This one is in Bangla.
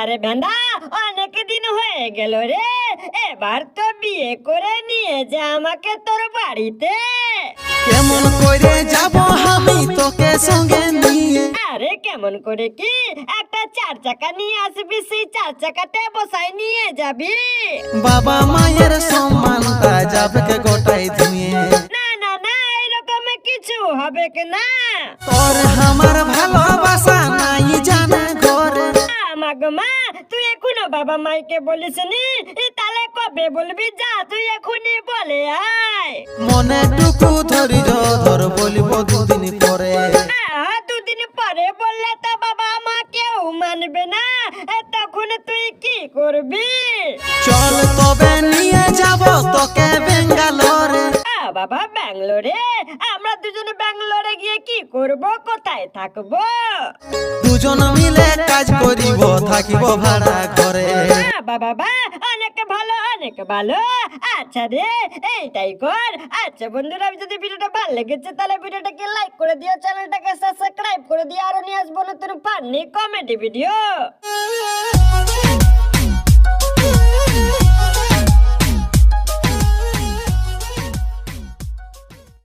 আরে ভেন্দা অনেক দিন হয়ে গেল রে। এবার তো বিয়ে করে নিয়ে যা আমাকে তোর বাড়িতে। কেমন করে যাব আমি তোকে সঙ্গে নিয়ে? আরে কেমন করে কি? একটা চার চাকা নিয়ে আসবি সেই চার চাকাতে বসাই নিয়ে যাবি। বাবা মায়ের সম্মানটা যাবে গোটাই হবে কি না? তোর আমার ভালোবাসা নাই জানে ঘরে। আমাগ মা তুই এখনও বাবা মাইকে বলিস নি? এ তাহলে কবে বলবি যা তুই এখনই বলে আয়। মনে টুকু ধৈর্য ধর বলিব দুদিন পরে। দুদিন পরে বললে তো বাবা মা কেউ মানবে না। তখন তুই কি করবি? চল তবে নিয়ে যাব ব্যাঙ্গালোরে? আমরা দুজনে ব্যাঙ্গালোরে গিয়ে কি করব? কোথায় থাকব? দুজন মিলে কাজ করিব থাকিব ভাড়া ঘরে। আহ, বাবা অনেক ভালো অনেক ভালো। আচ্ছা রে এইটাই কর। আচ্ছা বন্ধুরা আমি যদি ভিডিওটা ভালো লেগেছে তাহলে ভিডিওটাকে লাইক করে দিও চ্যানেলটাকে সাবস্ক্রাইব করে দিও আর নিয়ে আসব নতুন ফানি কমেডি ভিডিও